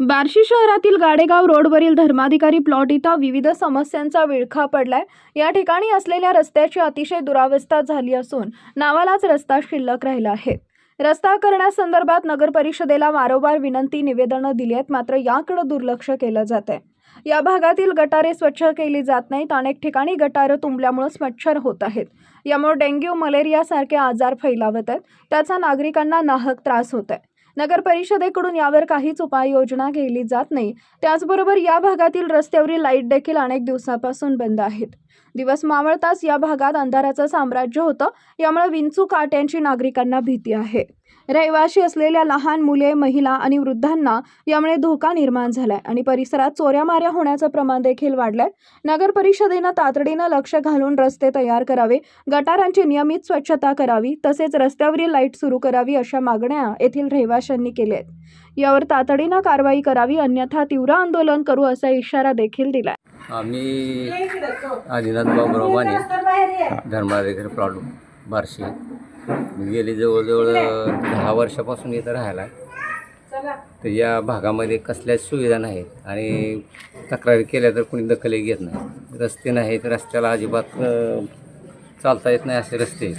बार्शी शहरातील गाडेगाव रोडवरील धर्माधिकारी प्लॉट इथं विविध समस्यांचा विळखा पडलाय. या ठिकाणी असलेल्या रस्त्याची अतिशय दुरावस्था झाली असून नावालाच रस्ता शिल्लक राहिला आहे. रस्ता करण्यासंदर्भात नगर परिषदेला वारंवार विनंती निवेदनं दिली आहेत मात्र याकडे दुर्लक्ष केलं जात आहे. या भागातील गटारे स्वच्छ केली जात नाहीत अनेक ठिकाणी गटारं तुंबल्यामुळं मच्छर होत आहेत. यामुळे डेंग्यू मलेरियासारखे आजार फैलावत आहेत. त्याचा नागरिकांना नाहक त्रास होत आहे. नगर परिषदेकडून यावर काहीच उपाययोजना केली जात नाही. त्याचबरोबर या भागातील रस्त्यावरील लाइट देखील अनेक दिवसापासून बंद आहेत. दिवस मावळताच या भागात अंधाराचं साम्राज्य होतं यामुळे विंचू काट्यांची नागरिकांना भीती आहे. रहिवाशी असलेल्या लहान मुले महिला आणि वृद्धांना यामुळे धोका निर्माण झालाय आणि परिसरात चोऱ्यामाऱ्या होण्याचं प्रमाण देखील वाढलंय. नगर परिषदेनं तातडीनं लक्ष घालून रस्ते तयार करावे गटारांची नियमित स्वच्छता करावी तसेच रस्त्यावरील लाइट सुरू करावी अशा मागण्या येथील रहिवाशांनी केल्या आहेत. यावर तातडीनं कारवाई करावी अन्यथा तीव्र आंदोलन करू असा इशारा देखील दिलाय. आम्ही आदिनाथ बाबुराव माने धर्माधिकारी प्लॉट बार्शी. मी गेले जवळजवळ दहा वर्षापासून इथं राहायला. तर या भागामध्ये कसल्याच सुविधा नाहीत आणि तक्रारी केल्या तर कोणी दखलही घेत नाही. रस्ते नाहीत रस्त्याला अजिबात चालता येत नाही असे रस्ते.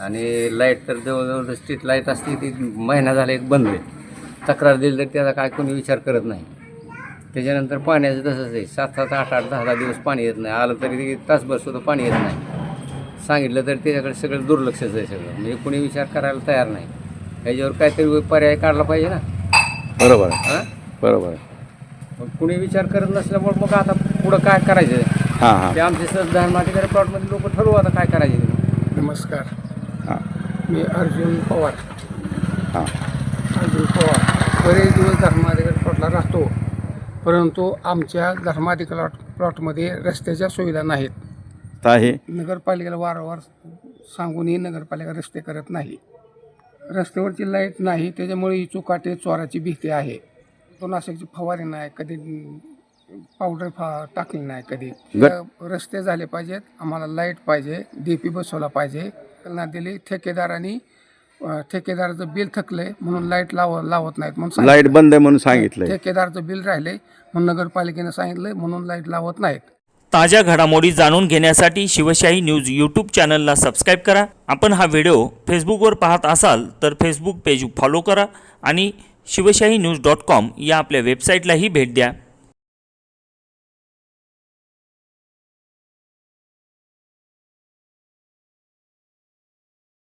आणि लाइट तर जवळजवळ स्ट्रीट लाइट असते ती महिना झाला एक बंद आहे. तक्रार दिली तर त्याचा काय कोणी विचार करत नाही. त्याच्यानंतर पाण्याचं तसंच आहे. सात सात आठ आठ दहा दहा दिवस पाणी येत नाही. आलं तरी ते तासभर सुद्धा पाणी येत नाही. सांगितलं तर त्याच्याकडे सगळं दुर्लक्षच आहे सगळं. म्हणजे कोणी विचार करायला तयार नाही. ह्याच्यावर काहीतरी पर्याय काढला पाहिजे ना. बरोबर आहे. हां? बरोबर आहे. मग कुणी विचार करत नसल्यामुळे मग आता पुढं काय करायचं? हां हां. ते आमचे सर धर्माधिकारी प्लॉटमध्ये लोक ठरवू आता काय करायचे ते. नमस्कार. हां. मी अर्जुन पवार. हां. अर्जुन पवार. बरेच दिवस धर्माधिकारी प्लॉटला राहतो. परंतु आमच्या धर्माधिकारी प्लॉटमध्ये रस्त्याच्या सुविधा नाहीत. आहे नगरपालिकेला वारंवार सांगूनही नगरपालिका रस्ते करत नाही. रस्त्यावरची लाइट नाही त्याच्यामुळे इचुकाटे चोराची भीती आहे. तो नाशिकची फवारी नाही कधी पावडर फा टाकली नाही कधी. रस्ते झाले पाहिजेत आम्हाला लाइट पाहिजे डी पी बसवला पाहिजे. त्यांना दिली ठेकेदारांनी अं, ठेकेदाराचं बिल थकलंय म्हणून लाइट लाव लावत नाहीत म्हणून सांगितलं. लाइट बंद आहे म्हणून सांगितलंय. ठेकेदारचं बिल राहिले म्हणून नगरपालिकेनं सांगितलंय म्हणून लाइट लावत नाहीत. ताज्या घडामोडी जाणून घेण्यासाठी शिवशाही न्यूज यूट्यूब चॅनलला सबस्क्राईब करा. आपण हा व्हिडिओ फेसबुकवर पाहत असाल तर फेसबुक पेज फॉलो करा आणि शिवशाही न्यूज डॉट कॉम या आपल्या वेबसाईटलाही भेट द्या.